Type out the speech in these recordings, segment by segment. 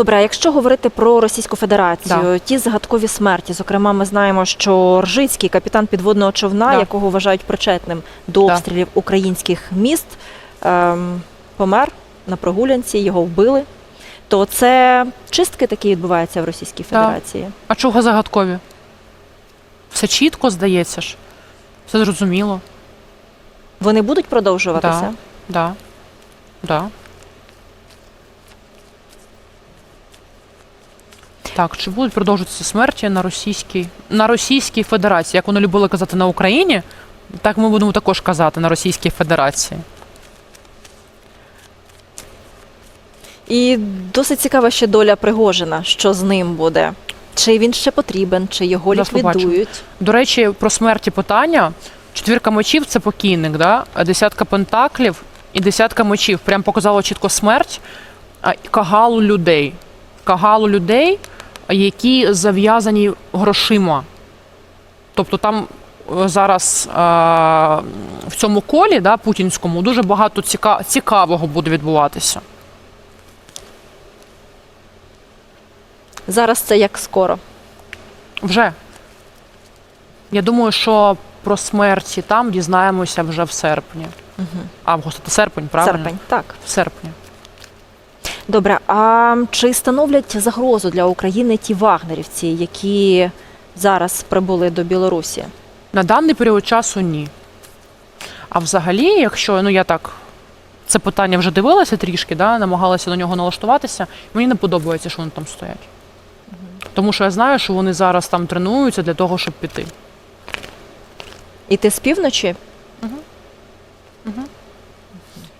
Добре, а якщо говорити про Російську Федерацію, Да. ті загадкові смерті, зокрема, ми знаємо, що Ржицький, капітан підводного човна, Да. якого вважають причетним до Да. обстрілів українських міст, ем, помер на прогулянці, його вбили. То це чистки такі відбуваються в Російській Да. Федерації. А чого загадкові? Все чітко здається ж. Все зрозуміло. Вони будуть продовжуватися? Да. Да. Так, чи будуть продовжуватися смерті на російській, на Російській Федерації? Як вони любили казати на Україні, так ми будемо також казати на Російській Федерації. І досить цікава ще доля Пригожина, що з ним буде. Чи він ще потрібен, чи його Зараз ліквідують? До речі, про смерті питання. Четвірка мечів це покійник, да? десятка пентаклів і десятка мечів. Прям показало чітко смерть кагалу людей. Кагалу людей, які зав'язані грошима. Тобто там е, зараз е, в цьому колі да, путінському дуже багато ціка- цікавого буде відбуватися. Зараз це як скоро. Вже. Я думаю, що про смерті там дізнаємося вже в серпні. Угу. Август це серпень, правильно? Серпень, так. В серпні. Добре, а чи становлять загрозу для України ті вагнерівці, які зараз прибули до Білорусі? На даний період часу ні. А взагалі, якщо ну я так це питання вже дивилася трішки, да, намагалася на нього налаштуватися, мені не подобається, що вони там стоять. Тому що я знаю, що вони зараз там тренуються для того, щоб піти. І ти з півночі?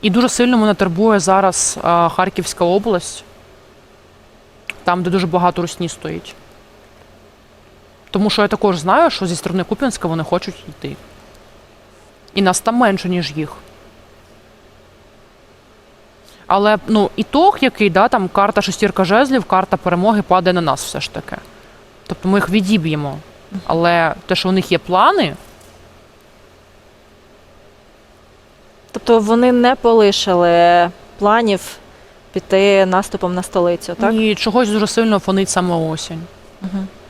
І дуже сильно мене турбує зараз Харківська область, там, де дуже багато русні стоїть. Тому що я також знаю, що зі сторони Куп'янська вони хочуть йти. І нас там менше, ніж їх. Але ну, ітог, який, да, там карта шестірка жезлів, карта перемоги падає на нас все ж таки. Тобто ми їх відіб'ємо. Але те, що у них є плани, Тобто вони не полишили планів піти наступом на столицю, так? і чогось дуже сильно фонить саме осінь. Угу.